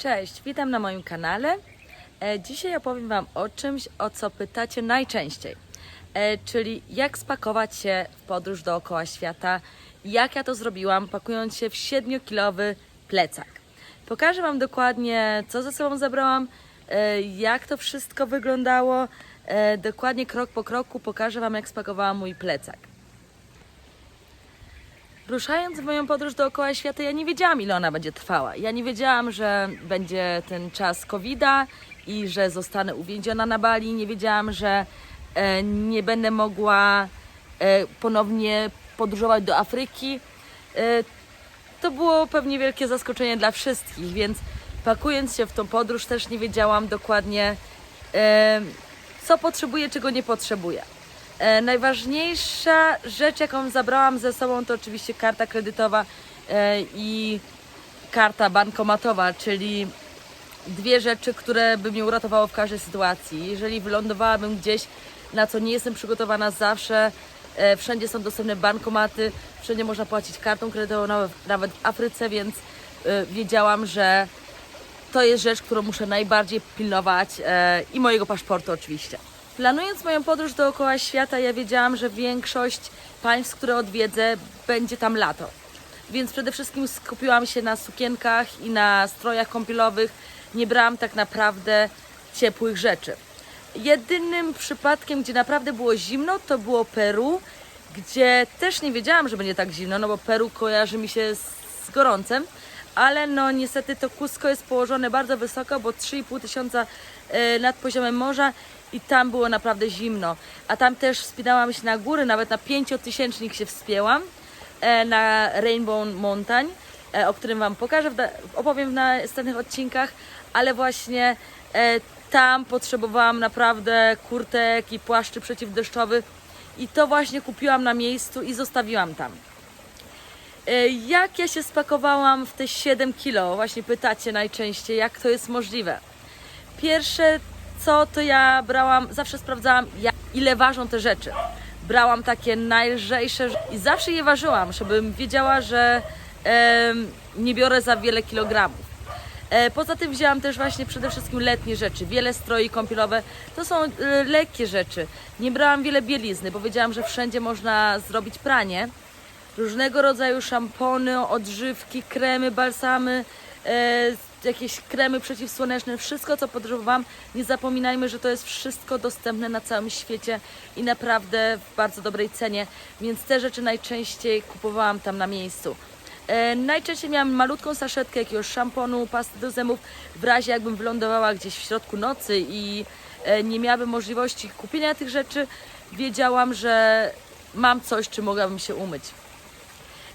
Cześć, witam na moim kanale. E, Dzisiaj opowiem Wam o czymś, o co pytacie najczęściej, e, czyli jak spakować się w podróż dookoła świata, jak ja to zrobiłam, pakując się w 7-kilowy plecak. Pokażę Wam dokładnie, co ze sobą zabrałam, e, jak to wszystko wyglądało, dokładnie krok po kroku pokażę Wam, jak spakowałam mój plecak. Ruszając w moją podróż dookoła świata, ja nie wiedziałam, ile ona będzie trwała. Ja nie wiedziałam, że będzie ten czas COVID-a i że zostanę uwięziona na Bali. Nie wiedziałam, że e, nie będę mogła e, ponownie podróżować do Afryki. E, to było pewnie wielkie zaskoczenie dla wszystkich, więc pakując się w tą podróż, też nie wiedziałam dokładnie, e, co potrzebuję, czego nie potrzebuję. E, najważniejsza rzecz, jaką zabrałam ze sobą, to oczywiście karta kredytowa e, i karta bankomatowa, czyli dwie rzeczy, które by mnie uratowały w każdej sytuacji. Jeżeli wylądowałabym gdzieś, na co nie jestem przygotowana zawsze, e, wszędzie są dostępne bankomaty, wszędzie można płacić kartą kredytową, nawet, nawet w Afryce, więc e, wiedziałam, że to jest rzecz, którą muszę najbardziej pilnować e, i mojego paszportu oczywiście. Planując moją podróż dookoła świata, ja wiedziałam, że większość państw, które odwiedzę, będzie tam lato. Więc przede wszystkim skupiłam się na sukienkach i na strojach kąpielowych. Nie brałam tak naprawdę ciepłych rzeczy. Jedynym przypadkiem, gdzie naprawdę było zimno, to było Peru, gdzie też nie wiedziałam, że będzie tak zimno, no bo Peru kojarzy mi się z, gorącem, ale no niestety to Cusco jest położone bardzo wysoko, bo 3,5 tysiąca e, nad poziomem morza i tam było naprawdę zimno. A tam też wspinałam się na góry, nawet na pięciotysięcznik się wspięłam, e, na Rainbow Mountain, e, o którym Wam pokażę, opowiem w następnych odcinkach, ale właśnie e, tam potrzebowałam naprawdę kurtek i płaszczy przeciwdeszczowych i to właśnie kupiłam na miejscu i zostawiłam tam. Jak ja się spakowałam w te 7 kilo? Właśnie pytacie najczęściej, jak to jest możliwe. Pierwsze co, to ja brałam, zawsze sprawdzałam, ile ważą te rzeczy. Brałam takie najlżejsze i zawsze je ważyłam, żebym wiedziała, że em, nie biorę za wiele kilogramów. E, Poza tym wzięłam też właśnie przede wszystkim letnie rzeczy. Wiele stroi kąpielowe to są e, lekkie rzeczy. Nie brałam wiele bielizny, bo wiedziałam, że wszędzie można zrobić pranie. Różnego rodzaju szampony, odżywki, kremy, balsamy, e, jakieś kremy przeciwsłoneczne, wszystko co potrzebowałam. Nie zapominajmy, że to jest wszystko dostępne na całym świecie i naprawdę w bardzo dobrej cenie, więc te rzeczy najczęściej kupowałam tam na miejscu. E, najczęściej miałam malutką saszetkę jakiegoś szamponu, pasty do zębów, w razie jakbym wylądowała gdzieś w środku nocy i e, nie miałabym możliwości kupienia tych rzeczy, wiedziałam, że mam coś, czym mogłabym się umyć.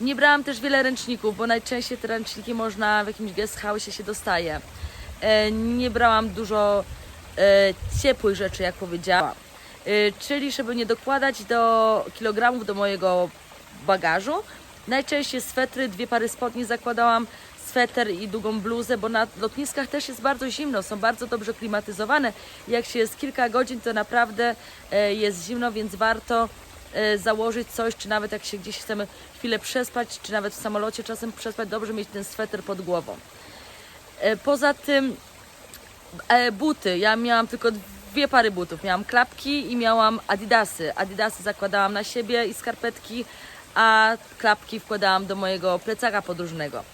Nie brałam też wiele ręczników, bo najczęściej te ręczniki można w jakimś guest się dostaje. E, Nie brałam dużo e, ciepłych rzeczy, jak powiedziałam. E, Czyli, żeby nie dokładać do kilogramów do mojego bagażu, najczęściej swetry, dwie pary spodni zakładałam, sweter i długą bluzę, bo na lotniskach też jest bardzo zimno, są bardzo dobrze klimatyzowane. Jak się jest kilka godzin, to naprawdę jest zimno, więc warto założyć coś, czy nawet jak się gdzieś chcemy chwilę przespać, czy nawet w samolocie czasem przespać, dobrze mieć ten sweter pod głową. E, Poza tym e, buty. Ja miałam tylko dwie pary butów. Miałam klapki i miałam adidasy. Adidasy zakładałam na siebie i skarpetki, a klapki wkładałam do mojego plecaka podróżnego.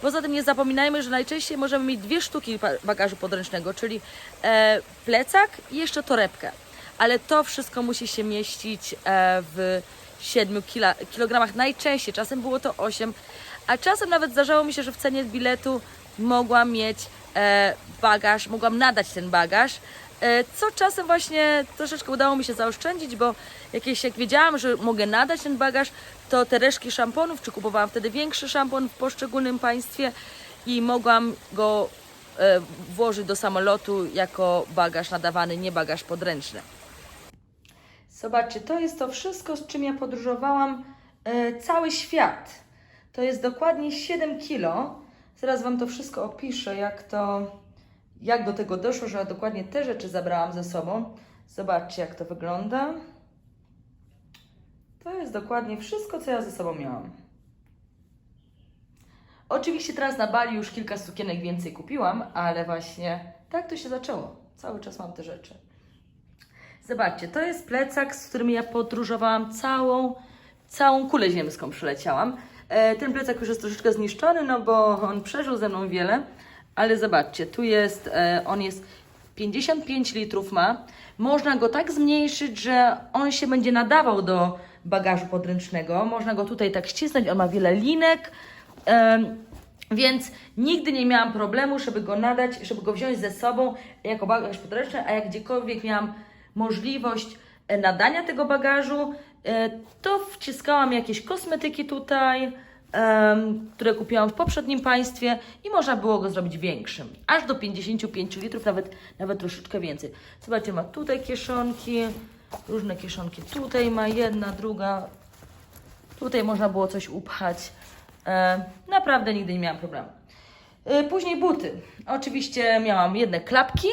Poza tym nie zapominajmy, że najczęściej możemy mieć dwie sztuki bagażu podręcznego, czyli e, plecak i jeszcze torebkę. Ale to wszystko musi się mieścić e, w 7 kila, kilogramach najczęściej. Czasem było to 8, a czasem nawet zdarzało mi się, że w cenie biletu mogłam mieć e, bagaż, mogłam nadać ten bagaż, e, co czasem właśnie troszeczkę udało mi się zaoszczędzić, bo jakieś, jak wiedziałam, że mogę nadać ten bagaż, to te resztki szamponów, czy kupowałam wtedy większy szampon w poszczególnym państwie i mogłam go włożyć do samolotu jako bagaż nadawany, nie bagaż podręczny. Zobaczcie, to jest to wszystko, z czym ja podróżowałam e, cały świat. To jest dokładnie 7 kilo. Zaraz Wam to wszystko opiszę, jak to, jak do tego doszło, że dokładnie te rzeczy zabrałam ze sobą. Zobaczcie, jak to wygląda. To jest dokładnie wszystko, co ja ze sobą miałam. Oczywiście teraz na Bali już kilka sukienek więcej kupiłam, ale właśnie tak to się zaczęło. Cały czas mam te rzeczy. Zobaczcie, to jest plecak, z którym ja podróżowałam całą, całą kulę ziemską przyleciałam. E, ten plecak już jest troszeczkę zniszczony, no bo on przeżył ze mną wiele, ale zobaczcie, tu jest, e, on jest 55 litrów ma. Można go tak zmniejszyć, że on się będzie nadawał do bagażu podręcznego. Można go tutaj tak ścisnąć, on ma wiele linek. Więc nigdy nie miałam problemu, żeby go nadać, żeby go wziąć ze sobą jako bagaż podręczny, a jak gdziekolwiek miałam możliwość e, nadania tego bagażu, e, to wciskałam jakieś kosmetyki tutaj, które kupiłam w poprzednim państwie i można było go zrobić większym. Aż do 55 litrów, nawet, nawet troszeczkę więcej. Zobaczcie, ma tutaj kieszonki, różne kieszonki. Tutaj ma jedna, druga, Tutaj można było coś upchać. E, naprawdę nigdy nie miałam problemu. Później buty. Oczywiście miałam jedne klapki,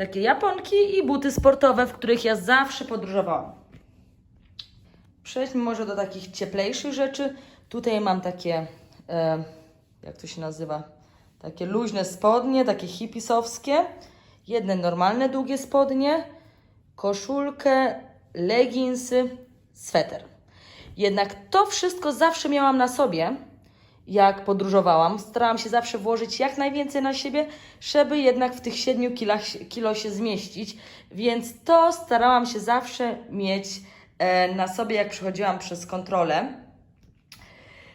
takie japonki i buty sportowe, w których ja zawsze podróżowałam. Przejdźmy może do takich cieplejszych rzeczy. Tutaj mam takie, e, jak to się nazywa, takie luźne spodnie, takie hipisowskie. Jedne normalne, długie spodnie, koszulkę, leginsy, sweter. Jednak to wszystko zawsze miałam na sobie, jak podróżowałam. Starałam się zawsze włożyć jak najwięcej na siebie, żeby jednak w tych 7 kilach, kilo się zmieścić. Więc to starałam się zawsze mieć e, na sobie, jak przechodziłam przez kontrolę.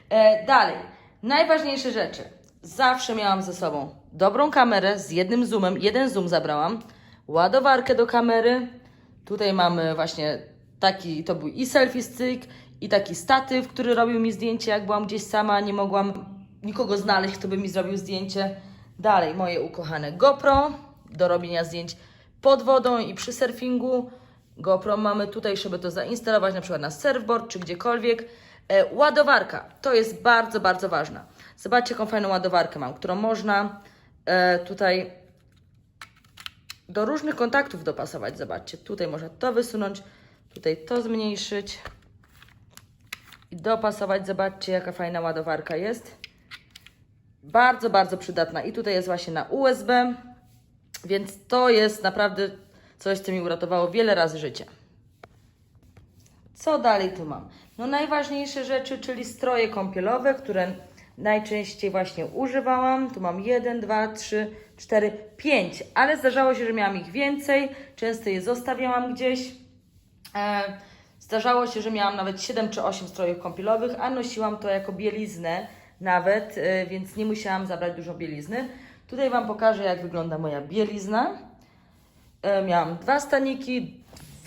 E, dalej, najważniejsze rzeczy. Zawsze miałam ze sobą dobrą kamerę z jednym zoomem, jeden zoom zabrałam, ładowarkę do kamery. Tutaj mamy właśnie taki, to był i selfie stick, i taki statyw, który robił mi zdjęcie, jak byłam gdzieś sama, nie mogłam nikogo znaleźć, kto by mi zrobił zdjęcie. Dalej, moje ukochane GoPro do robienia zdjęć pod wodą i przy surfingu. GoPro mamy tutaj, żeby to zainstalować na przykład na surfboard czy gdziekolwiek. E, ładowarka, to jest bardzo, bardzo ważna. Zobaczcie, jaką fajną ładowarkę mam, którą można e, tutaj do różnych kontaktów dopasować. Zobaczcie, tutaj można to wysunąć, tutaj to zmniejszyć dopasować. Zobaczcie, jaka fajna ładowarka jest. Bardzo, bardzo przydatna. I tutaj jest właśnie na USB, więc to jest naprawdę coś, co mi uratowało wiele razy życie. Co dalej tu mam? No najważniejsze rzeczy, czyli stroje kąpielowe, które najczęściej właśnie używałam. Tu mam 1, 2, 3, 4, 5, ale zdarzało się, że miałam ich więcej. Często je zostawiałam gdzieś. E, Zdarzało się, że miałam nawet 7 czy 8 strojów kąpielowych, a nosiłam to jako bieliznę nawet, e, więc nie musiałam zabrać dużo bielizny. Tutaj Wam pokażę, jak wygląda moja bielizna. E, Miałam dwa staniki,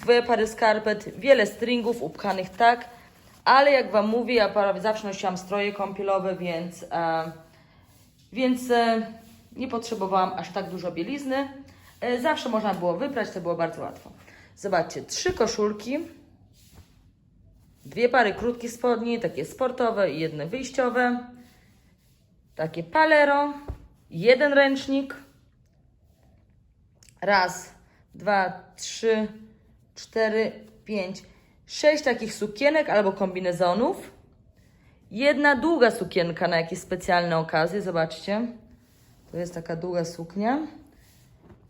dwie pary skarpet, wiele stringów upchanych tak, ale jak Wam mówię, ja prawie zawsze nosiłam stroje kąpielowe, więc, e, więc e, nie potrzebowałam aż tak dużo bielizny. Zawsze można było wyprać, to było bardzo łatwo. Zobaczcie, trzy koszulki, dwie pary krótkich spodni, takie sportowe i jedne wyjściowe, takie palero, jeden ręcznik, raz, dwa, trzy, cztery, pięć, sześć takich sukienek albo kombinezonów, jedna długa sukienka na jakieś specjalne okazje, zobaczcie, to jest taka długa suknia,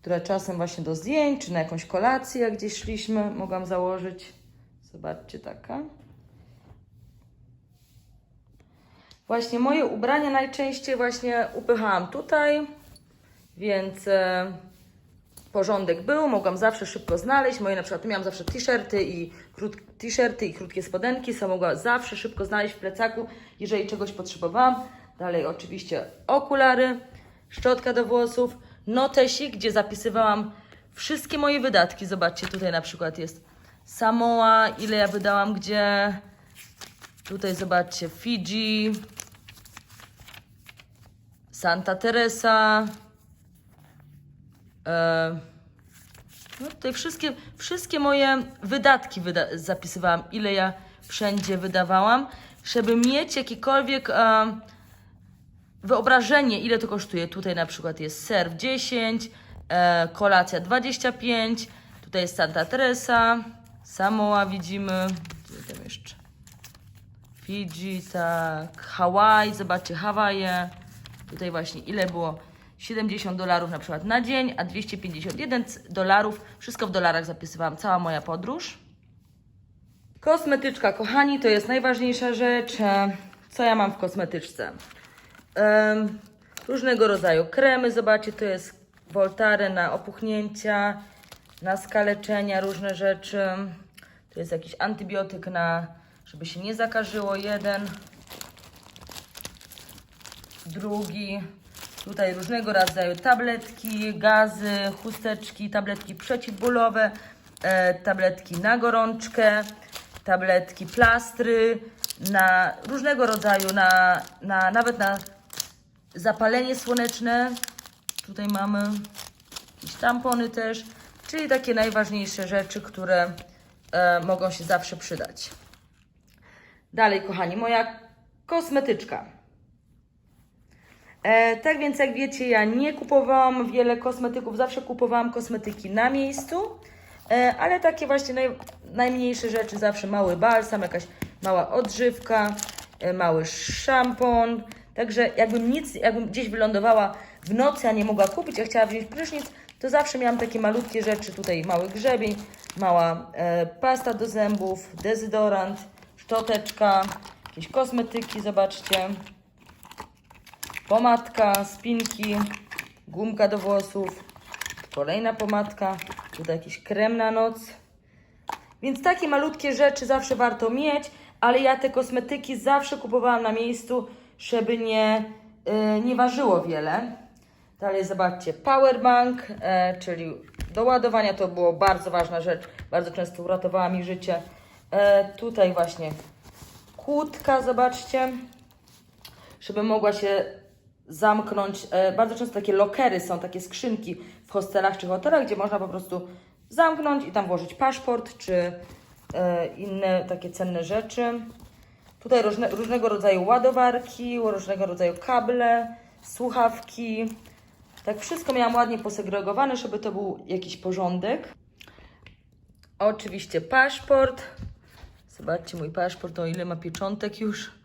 która czasem właśnie do zdjęć, czy na jakąś kolację, jak gdzieś szliśmy, mogłam założyć. Zobaczcie, taka. Właśnie moje ubrania najczęściej właśnie upychałam tutaj, więc e, porządek był, mogłam zawsze szybko znaleźć. Moje na przykład miałam zawsze t-shirty i i krótkie spodenki, co mogłam zawsze szybko znaleźć w plecaku, jeżeli czegoś potrzebowałam. Dalej oczywiście okulary, szczotka do włosów, notesik, gdzie zapisywałam wszystkie moje wydatki. Zobaczcie, tutaj na przykład jest Samoa, ile ja wydałam gdzie. Tutaj zobaczcie Fidżi, Santa Teresa. E, no tutaj wszystkie, wszystkie moje wydatki wyda zapisywałam, ile ja wszędzie wydawałam, żeby mieć jakiekolwiek e, wyobrażenie, ile to kosztuje. Tutaj na przykład jest serw 10, e, kolacja 25, tutaj jest Santa Teresa, Samoa widzimy, co tam jeszcze? Fidżi, tak, Hawaj, zobaczcie, Hawaje. Tutaj właśnie ile było? 70 dolarów na przykład na dzień, a 251 c- dolarów. Wszystko w dolarach zapisywałam, cała moja podróż. Kosmetyczka, kochani, to jest najważniejsza rzecz. E, Co ja mam w kosmetyczce? Em, różnego rodzaju kremy, zobaczcie, to jest Voltare na opuchnięcia, na skaleczenia, różne rzeczy. To jest jakiś antybiotyk na, żeby się nie zakażyło, jeden. Drugi. Tutaj różnego rodzaju tabletki, gazy, chusteczki, tabletki przeciwbólowe, e, tabletki na gorączkę, tabletki plastry, na różnego rodzaju, na, na, nawet na zapalenie słoneczne. Tutaj mamy jakieś tampony też, czyli takie najważniejsze rzeczy, które e, mogą się zawsze przydać. Dalej, kochani, moja kosmetyczka. E, tak więc, jak wiecie, ja nie kupowałam wiele kosmetyków, zawsze kupowałam kosmetyki na miejscu, e, ale takie właśnie naj, najmniejsze rzeczy, zawsze mały balsam, jakaś mała odżywka, e, mały szampon. Także jakbym nic, jakbym gdzieś wylądowała w nocy, a nie mogła kupić, a chciała wziąć prysznic, to zawsze miałam takie malutkie rzeczy, tutaj. Mały grzebień, mała e, pasta do zębów, dezydorant, szczoteczka, jakieś kosmetyki, zobaczcie pomadka, spinki, gumka do włosów, kolejna pomadka, tutaj jakiś krem na noc. Więc takie malutkie rzeczy zawsze warto mieć, ale ja te kosmetyki zawsze kupowałam na miejscu, żeby nie, yy, nie ważyło wiele. Dalej zobaczcie, powerbank, e, czyli do ładowania to było bardzo ważna rzecz, bardzo często uratowała mi życie. E, tutaj właśnie kłódka, zobaczcie, żeby mogła się zamknąć. E, bardzo często takie lokery są, takie skrzynki w hostelach czy hotelach, gdzie można po prostu zamknąć i tam włożyć paszport czy e, inne takie cenne rzeczy. Tutaj różne, różnego rodzaju ładowarki, różnego rodzaju kable, słuchawki. Tak wszystko miałam ładnie posegregowane, żeby to był jakiś porządek. Oczywiście paszport. Zobaczcie mój paszport, o ile ma pieczątek już.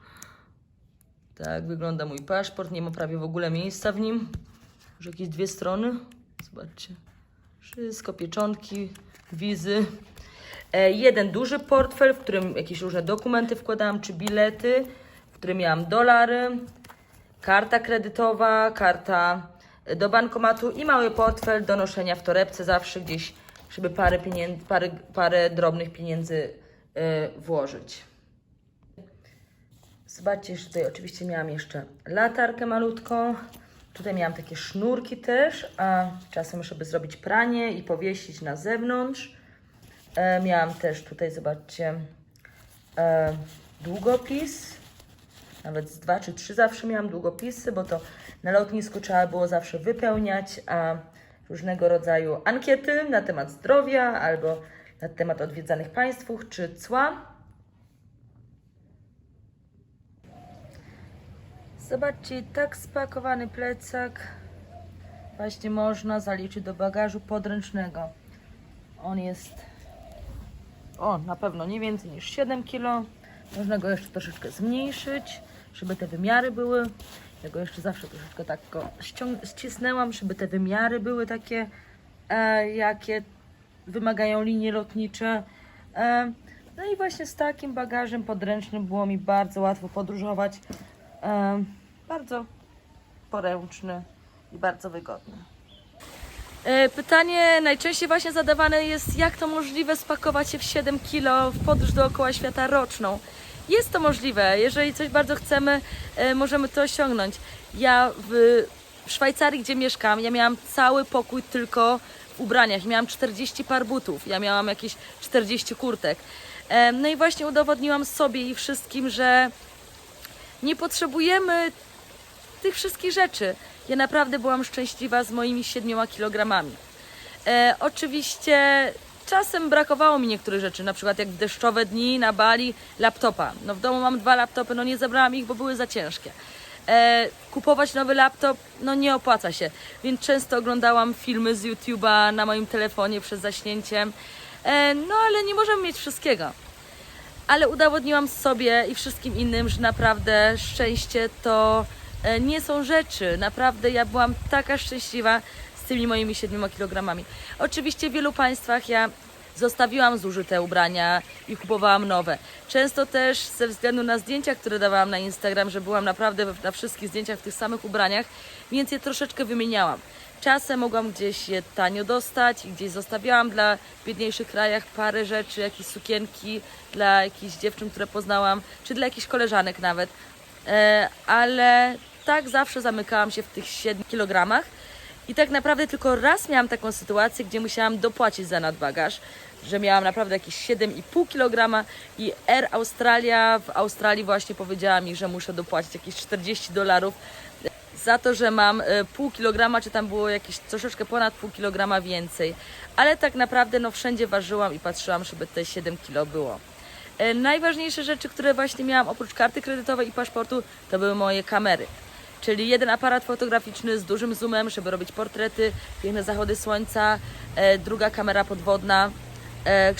Tak wygląda mój paszport. Nie ma prawie w ogóle miejsca w nim. Już jakieś dwie strony. Zobaczcie. Wszystko, pieczątki, wizy. E, jeden duży portfel, w którym jakieś różne dokumenty wkładałam, czy bilety, w którym miałam dolary, karta kredytowa, karta do bankomatu i mały portfel do noszenia w torebce zawsze gdzieś, żeby parę, pieniędzy, parę, parę drobnych pieniędzy e, włożyć. Zobaczcie, że tutaj oczywiście miałam jeszcze latarkę malutką. Tutaj miałam takie sznurki też, a czasem, żeby zrobić pranie i powiesić na zewnątrz. E, miałam też tutaj, zobaczcie, e, długopis. Nawet z dwa czy trzy zawsze miałam długopisy, bo to na lotnisku trzeba było zawsze wypełniać a różnego rodzaju ankiety na temat zdrowia albo na temat odwiedzanych państwów czy cła. Zobaczcie, tak spakowany plecak właśnie można zaliczyć do bagażu podręcznego. On jest, o, na pewno nie więcej niż 7 kg. Można go jeszcze troszeczkę zmniejszyć, żeby te wymiary były. Ja go jeszcze zawsze troszeczkę tak go ścisnęłam, żeby te wymiary były takie, e, jakie wymagają linie lotnicze. E, no i właśnie z takim bagażem podręcznym było mi bardzo łatwo podróżować. Bardzo poręczny i bardzo wygodny. E, Pytanie najczęściej właśnie zadawane jest, jak to możliwe spakować się w 7 kilo w podróż dookoła świata roczną. Jest to możliwe, jeżeli coś bardzo chcemy, e, możemy to osiągnąć. Ja w Szwajcarii, gdzie mieszkam, ja miałam cały pokój tylko w ubraniach. Miałam 40 par butów, ja miałam jakieś 40 kurtek. No i właśnie udowodniłam sobie i wszystkim, że nie potrzebujemy tych wszystkich rzeczy. Ja naprawdę byłam szczęśliwa z moimi 7 kilogramami. E, oczywiście czasem brakowało mi niektórych rzeczy, na przykład jak w deszczowe dni na Bali laptopa. No w domu mam dwa laptopy, no nie zabrałam ich, bo były za ciężkie. E, kupować nowy laptop, no nie opłaca się, więc często oglądałam filmy z YouTube'a na moim telefonie przed zaśnięciem. E, no ale nie możemy mieć wszystkiego. Ale udowodniłam sobie i wszystkim innym, że naprawdę szczęście to e, nie są rzeczy. Naprawdę ja byłam taka szczęśliwa z tymi moimi 7 kilogramami. Oczywiście w wielu państwach ja zostawiłam zużyte ubrania i kupowałam nowe. Często też ze względu na zdjęcia, które dawałam na Instagram, że byłam naprawdę na wszystkich zdjęciach w tych samych ubraniach, więc je troszeczkę wymieniałam. Czasem mogłam gdzieś je tanio dostać i gdzieś zostawiałam dla biedniejszych krajach parę rzeczy, jakieś sukienki dla jakichś dziewczyn, które poznałam, czy dla jakichś koleżanek nawet. E, ale tak zawsze zamykałam się w tych 7 kilogramach. I tak naprawdę tylko raz miałam taką sytuację, gdzie musiałam dopłacić za nadbagaż, że miałam naprawdę jakieś 7,5 kg i Air Australia w Australii właśnie powiedziała mi, że muszę dopłacić jakieś 40 dolarów za to, że mam e, pół kilograma, czy tam było jakieś troszeczkę ponad pół kilograma więcej. Ale tak naprawdę no wszędzie ważyłam i patrzyłam, żeby te 7 kilo było. E, Najważniejsze rzeczy, które właśnie miałam oprócz karty kredytowej i paszportu, to były moje kamery. Czyli jeden aparat fotograficzny z dużym zoomem, żeby robić portrety, piękne zachody słońca, e, druga kamera podwodna,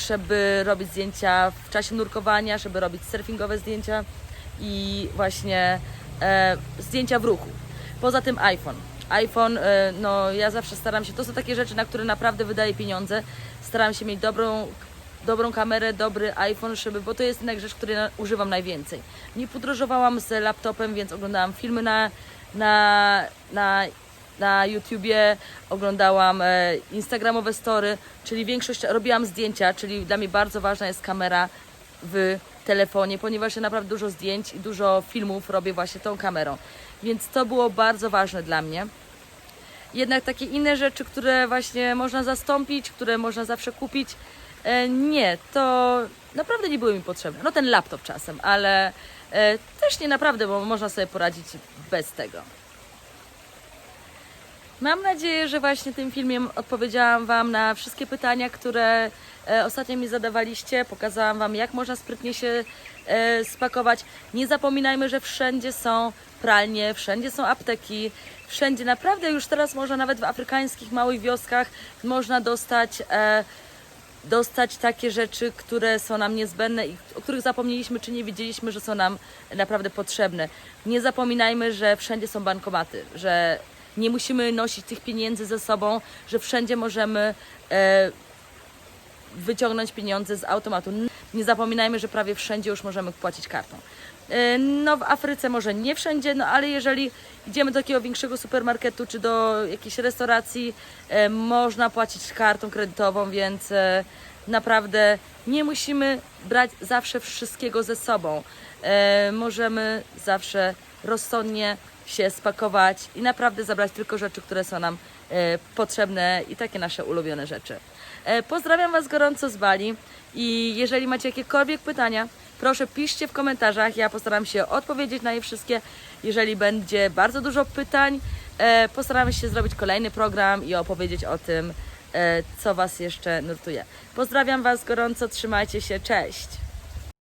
żeby robić zdjęcia w czasie nurkowania, żeby robić surfingowe zdjęcia i właśnie zdjęcia w ruchu. Poza tym iPhone. iPhone, e, no ja zawsze staram się, to są takie rzeczy, na które naprawdę wydaję pieniądze. Staram się mieć dobrą dobrą kamerę, dobry iPhone, żeby, bo to jest jednak rzecz, której używam najwięcej. Nie podróżowałam z laptopem, więc oglądałam filmy na, na, na, na YouTubie, oglądałam e, Instagramowe story, czyli większość robiłam zdjęcia, czyli dla mnie bardzo ważna jest kamera w telefonie, ponieważ ja naprawdę dużo zdjęć i dużo filmów robię właśnie tą kamerą. Więc to było bardzo ważne dla mnie jednak takie inne rzeczy, które właśnie można zastąpić, które można zawsze kupić, e, nie, to naprawdę nie były mi potrzebne. No ten laptop czasem, ale e, też nie naprawdę, bo można sobie poradzić bez tego. Mam nadzieję, że właśnie tym filmem odpowiedziałam Wam na wszystkie pytania, które e, ostatnio mi zadawaliście. Pokazałam Wam, jak można sprytnie się e, spakować. Nie zapominajmy, że wszędzie są pralnie, wszędzie są apteki, wszędzie naprawdę już teraz można nawet w afrykańskich małych wioskach można dostać. E, dostać takie rzeczy, które są nam niezbędne i o których zapomnieliśmy, czy nie wiedzieliśmy, że są nam naprawdę potrzebne. Nie zapominajmy, że wszędzie są bankomaty, że nie musimy nosić tych pieniędzy ze sobą, że wszędzie możemy e, wyciągnąć pieniądze z automatu. Nie zapominajmy, że prawie wszędzie już możemy płacić kartą. E, No w Afryce może nie wszędzie, no ale jeżeli idziemy do takiego większego supermarketu czy do jakiejś restauracji, e, można płacić kartą kredytową, więc e, naprawdę nie musimy brać zawsze wszystkiego ze sobą. E, Możemy zawsze rozsądnie się spakować i naprawdę zabrać tylko rzeczy, które są nam e, potrzebne i takie nasze ulubione rzeczy. E, Pozdrawiam Was gorąco z Bali i jeżeli macie jakiekolwiek pytania, proszę piszcie w komentarzach, ja postaram się odpowiedzieć na je wszystkie. Jeżeli będzie bardzo dużo pytań, e, postaramy się zrobić kolejny program i opowiedzieć o tym, e, co Was jeszcze nurtuje. Pozdrawiam Was gorąco, trzymajcie się, cześć!